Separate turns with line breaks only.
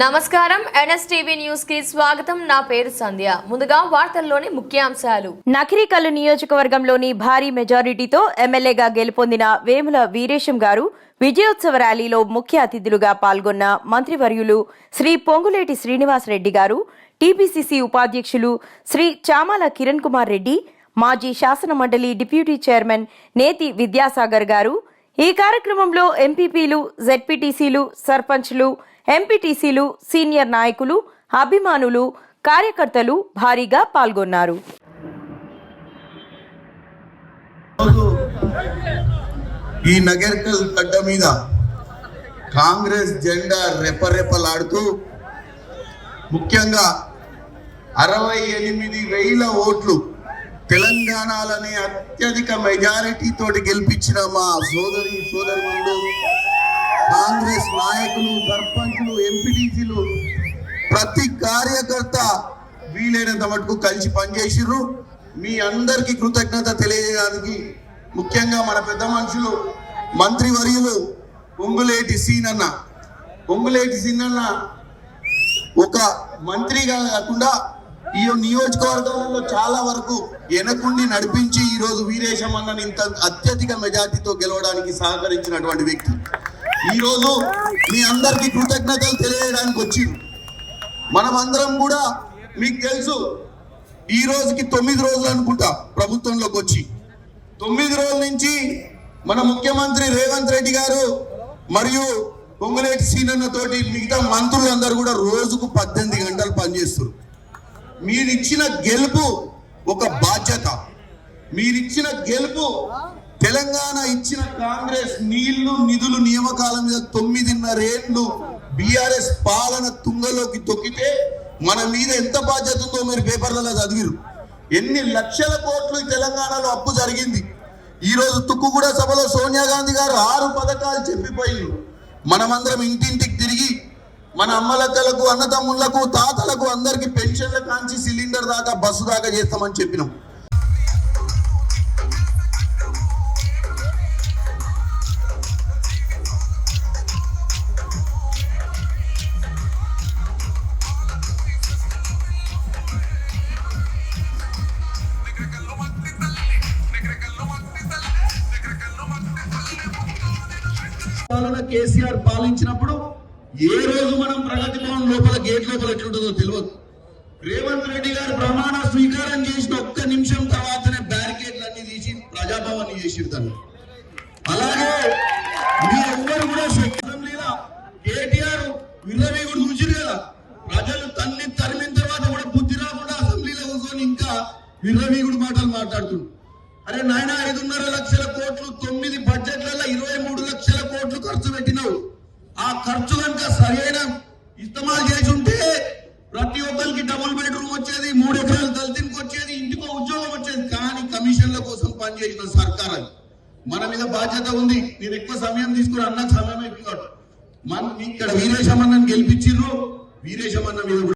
నమస్కారం. ఎన్ఎస్టీవీ న్యూస్కి స్వాగతం. నా పేరు సంధ్య. ముందుగా వార్తల్లోని ముఖ్యాంశాలు.
నకిరికల్లు నియోజకవర్గంలోని భారీ మెజారిటీతో ఎమ్మెల్యేగా గెలుపొందిన వేముల వీరేశం గారు విజయోత్సవ ర్యాలీలో ముఖ్య అతిథులుగా పాల్గొన్న మంత్రివర్యులు శ్రీ పొంగులేటి శ్రీనివాస్ రెడ్డి గారు టీపీసీసీ ఉపాధ్యక్షులు శ్రీ చామాల కిరణ్ కుమార్ రెడ్డి మాజీ శాసన మండలి డిప్యూటీ చైర్మన్ నేతి విద్యాసాగర్ గారు ఈ కార్యక్రమంలో ఎంపీపీలు జెడ్పీటీసీలు సర్పంచ్లు ఎంపీటీసీలు సీనియర్ నాయకులు అభిమానులు కార్యకర్తలు భారీగా పాల్గొన్నారు.
ఈ నగర్కల్ గడ్డ మీద కాంగ్రెస్ జెండా రెపరెపలాడుతూ ముఖ్యంగా అరవై ఎనిమిది వేల ఓట్లు తెలంగాణలోనే అత్యధిక మెజారిటీ తోటి గెలిపించిన మా సోదరి సోదరులు కాంగ్రెస్ నాయకులు సర్పంచులు ఎంపీటీసీలు ప్రతి కార్యకర్త వీలైనంత మటుకు కలిసి పనిచేసిర్రు. మీ అందరికీ కృతజ్ఞత తెలియజేయడానికి ముఖ్యంగా మన పెద్ద మనుషులు మంత్రివర్యులు పొంగులేటి సీనన్న. పొంగులేటి సీనన్న ఒక మంత్రిగా కాకుండా ఈ నియోజకవర్గంలో చాలా వరకు వెనకుండి నడిపించి ఈ రోజు వీరేశం ఇంత అత్యధిక మెజార్టీతో గెలవడానికి సహకరించినటువంటి వ్యక్తి. ఈ రోజు మీ అందరికీ కృతజ్ఞతలు తెలియజేయడానికి వచ్చింది మనమందరం కూడా మీకు తెలుసు ఈ రోజుకి తొమ్మిది రోజులు అనుకుంటా ప్రభుత్వంలోకి వచ్చి. తొమ్మిది రోజుల నుంచి మన ముఖ్యమంత్రి రేవంత్ రెడ్డి గారు మరియు పొంగులేటి సీనన్న తోటి మిగతా మంత్రులందరూ కూడా రోజుకు పద్దెనిమిది గంటలు పనిచేస్తారు మీరిచ్చిన గెలుపు ఒక బాధ్యత. మీరిచ్చిన గెలుపు తెలంగాణ ఇచ్చిన కాంగ్రెస్ నీళ్ళు నిధులు నియామకాల మీద తొమ్మిదిన్నరేళ్ళు బీఆర్ఎస్ పాలన తుంగలోకి తొక్కితే మన మీద ఎంత బాధ్యత ఉందో మీరు పేపర్లలో చదివిరు ఎన్ని లక్షల కోట్లు తెలంగాణలో అప్పు జరిగింది. ఈరోజు తుక్కుగూడ సభలో సోనియా గాంధీ గారు ఆరు పథకాలు చెప్పిపోయింది మనమందరం ఇంటింటికి తిరిగి మన అమ్మలక్కలకు అన్నదమ్ములకు తాతలకు అందరికి పెన్షన్ల కాంచి సిలిండర్ దాకా బస్సు దాకా చేస్తామని చెప్పినాం. కేసీఆర్ పాలించినప్పుడు ఏ రోజు మనం ప్రగతి భవన్ లోపల గేట్ లోపల ఎట్లుంటుందో తెలియదు రేవంత్ రెడ్డి గారు ప్రమాణ స్వీకారం చేసిన ఒక్క నిమిషం తర్వాతనే బ్యారికేడ్లు అన్ని తీసి ప్రజాభవన్ చేసిరు దాన్ని అలాగే మీరెవ్వరు కూడా అసెంబ్లీలో కేటీఆర్ విన్నవి కూడా చూసిరు కదా? ప్రజలు తన్ని తరిమిన తర్వాత కూడా బుద్ధి రాకుండా అసెంబ్లీలో కూర్చొని ఇంకా విర్రవీగుడు మాటలు మాట్లాడుతుండు అరే నాయన ఐదున్నర లక్షల కోట్లు తొమ్మిది బడ్జెట్లలో ఇరవై మూడు లక్షల ఆ ఖర్చు కనుక సరైన ఇస్తమాలు చేసి ఉంటే ప్రతి ఒక్కరికి డబుల్ బెడ్రూమ్ వచ్చేది మూడు ఎకరాలు దళితునికి వచ్చేది ఇంటికో ఉద్యోగం వచ్చేది. కానీ కమిషన్ల కోసం పనిచేసిన సర్కార్. అది మన మీద బాధ్యత ఉంది. నేను ఎక్కువ సమయం తీసుకుని అన్న సమయం ఎక్కువ మన ఇక్కడ వీరేశమన్నని గెలిపించిర్రు. వీరేశమన్న మీద